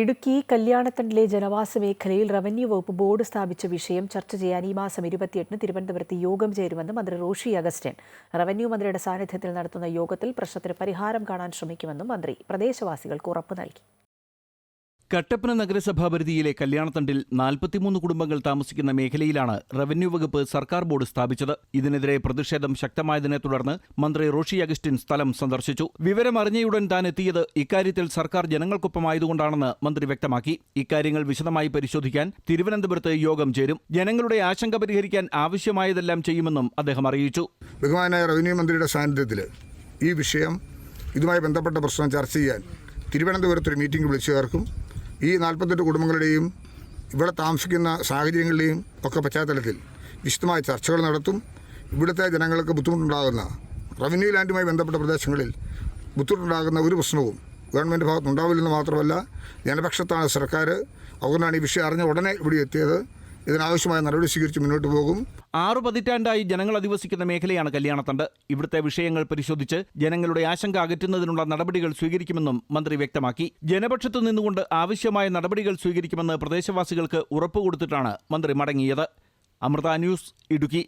ഇടുക്കി കല്യാണത്തണ്ടിലെ ജനവാസ മേഖലയിൽ റവന്യൂ വകുപ്പ് ബോർഡ് സ്ഥാപിച്ച വിഷയം ചർച്ച ചെയ്യാൻ ഈ മാസം ഇരുപത്തിയെട്ടിന് തിരുവനന്തപുരത്ത് യോഗം ചേരുമെന്ന് മന്ത്രി റോഷി അഗസ്റ്റ്യൻ റവന്യൂ മന്ത്രിയുടെ സാന്നിധ്യത്തിൽ നടത്തുന്ന യോഗത്തിൽ പ്രശ്നത്തിന് പരിഹാരം കാണാൻ ശ്രമിക്കുമെന്നും മന്ത്രി പ്രദേശവാസികൾക്ക് ഉറപ്പ് നൽകി. കട്ടപ്പന നഗരസഭാ പരിധിയിലെ കല്യാണത്തണ്ടിൽ നാൽപ്പത്തിമൂന്ന് കുടുംബങ്ങൾ താമസിക്കുന്ന മേഖലയിലാണ് റവന്യൂ വകുപ്പ് സർക്കാർ ബോർഡ് സ്ഥാപിച്ചത്. ഇതിനെതിരെ പ്രതിഷേധം ശക്തമായതിനെ തുടർന്ന് മന്ത്രി റോഷി അഗസ്റ്റിൻ സ്ഥലം സന്ദർശിച്ചു. വിവരമറിഞ്ഞയുടൻ താൻ എത്തിയത് ഇക്കാര്യത്തിൽ സർക്കാർ ജനങ്ങൾക്കൊപ്പമായതുകൊണ്ടാണെന്ന് മന്ത്രി വ്യക്തമാക്കി. ഇക്കാര്യങ്ങൾ വിശദമായി പരിശോധിക്കാൻ തിരുവനന്തപുരത്ത് യോഗം ചേരും. ജനങ്ങളുടെ ആശങ്ക പരിഹരിക്കാൻ ആവശ്യമായതെല്ലാം ചെയ്യുമെന്നും അദ്ദേഹം അറിയിച്ചു. റവന്യൂ മന്ത്രിയുടെ സാന്നിധ്യത്തിൽ ഈ വിഷയം ഇതുമായി ബന്ധപ്പെട്ട പ്രശ്നം ചർച്ച ചെയ്യാൻ തിരുവനന്തപുരത്ത് ഒരു മീറ്റിംഗ് വിളിച്ചു ചേർക്കും. ഈ നാൽപ്പത്തെട്ട് കുടുംബങ്ങളുടെയും ഇവിടെ താമസിക്കുന്ന സാഹചര്യങ്ങളുടെയും ഒക്കെ പശ്ചാത്തലത്തിൽ വിശദമായ ചർച്ചകൾ നടത്തും. ഇവിടുത്തെ ജനങ്ങൾക്ക് ബുദ്ധിമുട്ടുണ്ടാകുന്ന റവന്യൂ ലാൻഡുമായി ബന്ധപ്പെട്ട പ്രദേശങ്ങളിൽ ബുദ്ധിമുട്ടുണ്ടാകുന്ന ഒരു പ്രശ്നവും ഗവൺമെന്റ് ഭാഗത്തുനിന്നുണ്ടാവില്ലെന്ന് മാത്രമല്ല ജനപക്ഷത്താണ് സർക്കാർ അതുകൊണ്ടാണ് ഈ വിഷയം അറിഞ്ഞ ഉടനെ ഇവിടെ എത്തിയത്. ഇതിനാവശ്യമായ നടപടി സ്വീകരിച്ച് മുന്നോട്ട് പോകും. ആറു പതിറ്റാണ്ടായി ജനങ്ങൾ അധിവസിക്കുന്ന മേഖലയാണ് കല്യാണത്തണ്ട്. ഇവിടുത്തെ വിഷയങ്ങൾ പരിശോധിച്ച് ജനങ്ങളുടെ ആശങ്ക അകറ്റുന്നതിനുള്ള നടപടികൾ സ്വീകരിക്കുമെന്നും മന്ത്രി വ്യക്തമാക്കി. ജനപക്ഷത്തു നിന്നുകൊണ്ട് ആവശ്യമായ നടപടികൾ സ്വീകരിക്കുമെന്ന് പ്രദേശവാസികൾക്ക് ഉറപ്പുകൊടുത്തിട്ടാണ് മന്ത്രി മടങ്ങിയത്. അമൃത ന്യൂസ് ഇടുക്കി.